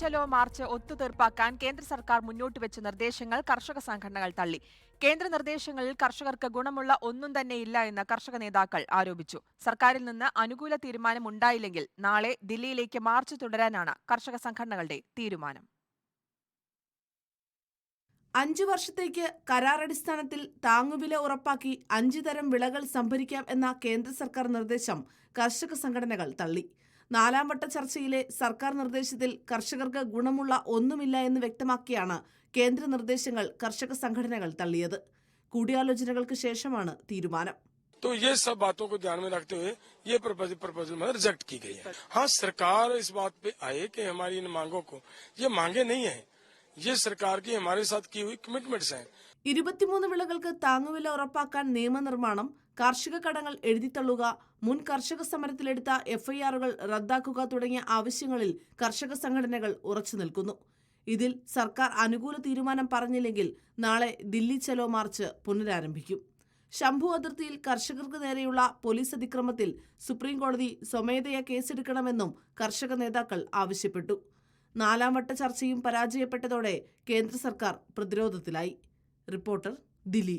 ചലോ March ഒത്തുതീർപ്പാക്കാൻ കേന്ദ്ര സർക്കാർ മുന്നോട്ട് വെച്ച നിർദ്ദേശങ്ങൾ കർഷക സംഘടനകൾ തള്ളി. കേന്ദ്ര നിർദ്ദേശങ്ങളിൽ കർഷകർക്ക് ഗുണമുള്ള ഒന്നും തന്നെയില്ല എന്ന് കർഷക നേതാക്കൾ ആരോപിച്ചു. സർക്കാരിൽ നിന്ന് അനുകൂല തീരുമാനം ഉണ്ടായില്ലെങ്കിൽ നാളെ ദില്ലിയിലേക്ക് മാർച്ച് തുടരാനാണ് കർഷക സംഘടനകളുടെ തീരുമാനം. അഞ്ചു വർഷത്തേക്ക് കരാറടിസ്ഥാനത്തിൽ താങ്ങുവില ഉറപ്പാക്കി അഞ്ചു തരം വിളകൾ സംഭരിക്കാം എന്ന കേന്ദ്ര സർക്കാർ നിർദ്ദേശം കർഷക സംഘടനകൾ തള്ളി. നാലാം വട്ട ചർച്ചയിലെ സർക്കാർ നിർദ്ദേശത്തിൽ കർഷകർക്ക് ഗുണമുള്ള ഒന്നുമില്ല എന്ന് വ്യക്തമാക്കിയാണ് കേന്ദ്ര നിർദ്ദേശങ്ങൾ കർഷക സംഘടനകൾ തള്ളിയത് കൂടിയാലോചനകൾക്ക് ശേഷമാണ് തീരുമാനം तो ये सब बातों को ध्यान में रखते हुए ये प्रपोजल प्रपोजल में रिजेक्ट की गई है हाँ सरकार इस बात पे आए कि हमारी इन मांगों को ये मांगे नहीं है ये सरकार की हमारे साथ की हुई कमिटमेंट्स हैं ഇരുപത്തിമൂന്ന് വിളകൾക്ക് താങ്ങുവില ഉറപ്പാക്കാൻ നിയമനിർമ്മാണം കാർഷിക കടങ്ങൾ എഴുതിത്തള്ളുക മുൻ കർഷക സമരത്തിലെടുത്ത എഫ്ഐആറുകൾ റദ്ദാക്കുക തുടങ്ങിയ ആവശ്യങ്ങളിൽ കർഷക സംഘടനകൾ ഉറച്ചു നിൽക്കുന്നു ഇതിൽ സർക്കാർ അനുകൂല തീരുമാനം പറഞ്ഞില്ലെങ്കിൽ നാളെ ദില്ലി ചലോ മാർച്ച് പുനരാരംഭിക്കും ശംഭു അതിർത്തിയിൽ കർഷകർക്ക് നേരെയുള്ള പോലീസ് അതിക്രമത്തിൽ സുപ്രീംകോടതി സ്വമേധയാ കേസെടുക്കണമെന്നും കർഷക നേതാക്കൾ ആവശ്യപ്പെട്ടു നാലാം വട്ട ചർച്ചയും പരാജയപ്പെട്ടതോടെ കേന്ദ്ര സർക്കാർ പ്രതിരോധത്തിലായി. റിപ്പോർട്ടർ ദില്ലി